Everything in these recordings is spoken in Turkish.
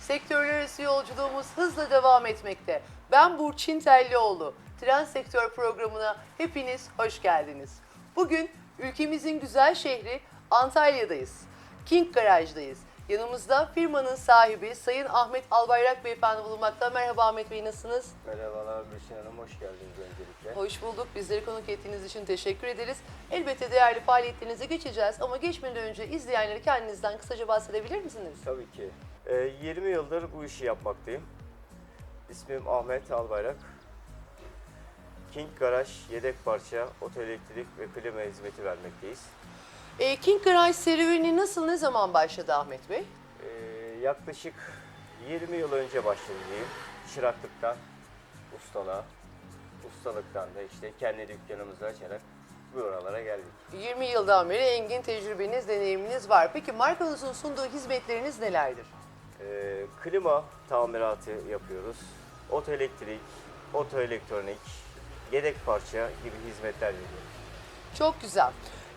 Sektörler arası yolculuğumuz hızla devam etmekte. Ben Burçin Tellioğlu. Tren Sektör programına hepiniz hoş geldiniz. Bugün ülkemizin güzel şehri Antalya'dayız. King Garaj'dayız. Yanımızda firmanın sahibi Sayın Ahmet Albayrak Beyefendi bulunmakta. Merhaba Ahmet Bey nasılsınız? Merhabalar Gülşen Hanım, hoş geldiniz öncelikle. Hoş bulduk. Bizleri konuk ettiğiniz için teşekkür ederiz. Elbette değerli faaliyetlerinize geçeceğiz ama geçmeden önce izleyenlere kendinizden kısaca bahsedebilir misiniz? Tabii ki. Ee, 20 yıldır bu işi yapmaktayım. İsmim Ahmet Albayrak. King Garaj yedek parça, oto elektrik ve klima hizmeti vermekteyiz. E, King Garage serüveni nasıl, ne zaman başladı Ahmet Bey? Ee, yaklaşık 20 yıl önce başladı diyeyim. Çıraklıktan ustalığa, ustalıktan da işte kendi dükkanımızı açarak bu oralara geldik. 20 yıldan beri engin tecrübeniz, deneyiminiz var. Peki markanızın sunduğu hizmetleriniz nelerdir? Ee, klima tamiratı yapıyoruz. Oto elektrik, oto elektronik, yedek parça gibi hizmetler veriyoruz. Çok güzel.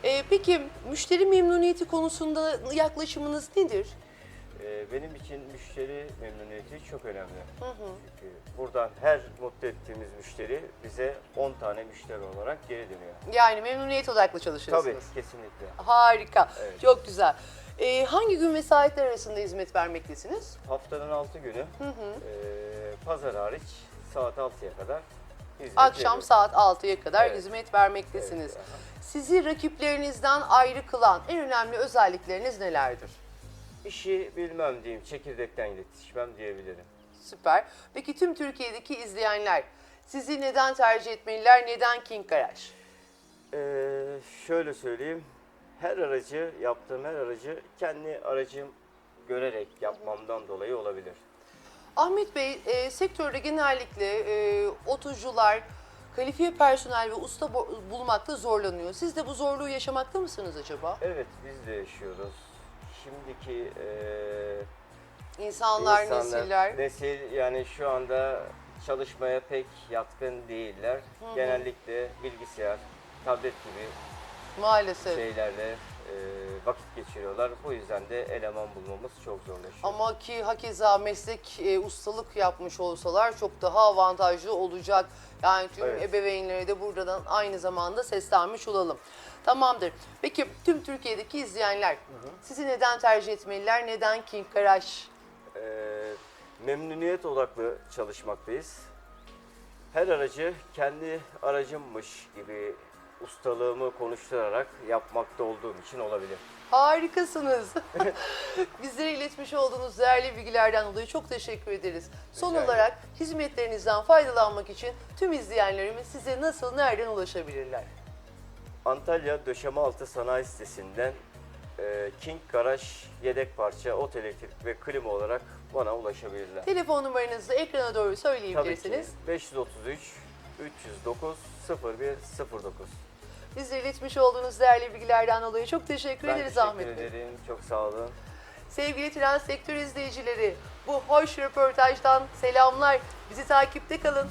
E, peki müşteri memnuniyeti konusunda yaklaşımınız nedir? Ee, benim için müşteri memnuniyeti çok önemli. Çünkü buradan her mutlu ettiğimiz müşteri bize 10 tane müşteri olarak geri dönüyor. Yani memnuniyet odaklı çalışıyorsunuz. Tabii, kesinlikle. Harika, Evet. çok güzel. E, hangi gün ve saatler arasında hizmet vermektesiniz? Haftanın 6 günü, ee, pazar hariç saat 6'ya kadar hizmet Akşam veriyoruz. saat 6'ya kadar Evet. hizmet vermektesiniz. Evet, aha. Sizi rakiplerinizden ayrı kılan en önemli özellikleriniz nelerdir? İşi bilmem diyeyim, çekirdekten yetişmem diyebilirim. Süper. Peki tüm Türkiye'deki izleyenler sizi neden tercih etmeliler? Neden King Garage? Ee, şöyle söyleyeyim. Her aracı, yaptığım her aracı kendi aracım görerek yapmamdan dolayı olabilir. Ahmet Bey, e, sektörde genellikle e, otocular kalifiye personel ve usta bulmakta zorlanıyor. Siz de bu zorluğu yaşamakta mısınız acaba? Evet, biz de yaşıyoruz. Şimdiki eee İnsanlar, insanlar, nesiller. nesil yani şu anda çalışmaya pek yatkın değiller. Genellikle bilgisayar, tablet gibi Maalesef. şeylerle vakit geçiriyorlar. Bu yüzden de eleman bulmamız çok zorlaşıyor. Ama ki hakeza meslek e, ustalık yapmış olsalar çok daha avantajlı olacak. Yani tüm Evet. ebeveynlere de buradan aynı zamanda seslenmiş olalım. Tamamdır. Peki tüm Türkiye'deki izleyenler sizi neden tercih etmeliler? Neden King Garage? Ee, memnuniyet odaklı çalışmaktayız. Her aracı kendi aracımmış gibi ustalığımı konuşturarak yapmakta olduğum için olabilir. Harikasınız. Bizlere iletmiş olduğunuz değerli bilgilerden dolayı çok teşekkür ederiz. Son ederim. olarak hizmetlerinizden faydalanmak için tüm izleyenlerimiz size nasıl, nereden ulaşabilirler? Antalya Döşemealtı Sanayi Sitesi'nden e, King Garaj yedek parça, ot elektrik ve klima olarak bana ulaşabilirler. Telefon numaranızı ekrana doğru Tabii ki söyleyebilirsiniz. 533 309 0109. Bizle iletmiş olduğunuz değerli bilgilerden dolayı çok teşekkür Ben ederiz teşekkür Ahmet Bey. ederim. Çok sağ olun. Sevgili tren sektör izleyicileri, bu hoş röportajdan selamlar. Bizi takipte kalın.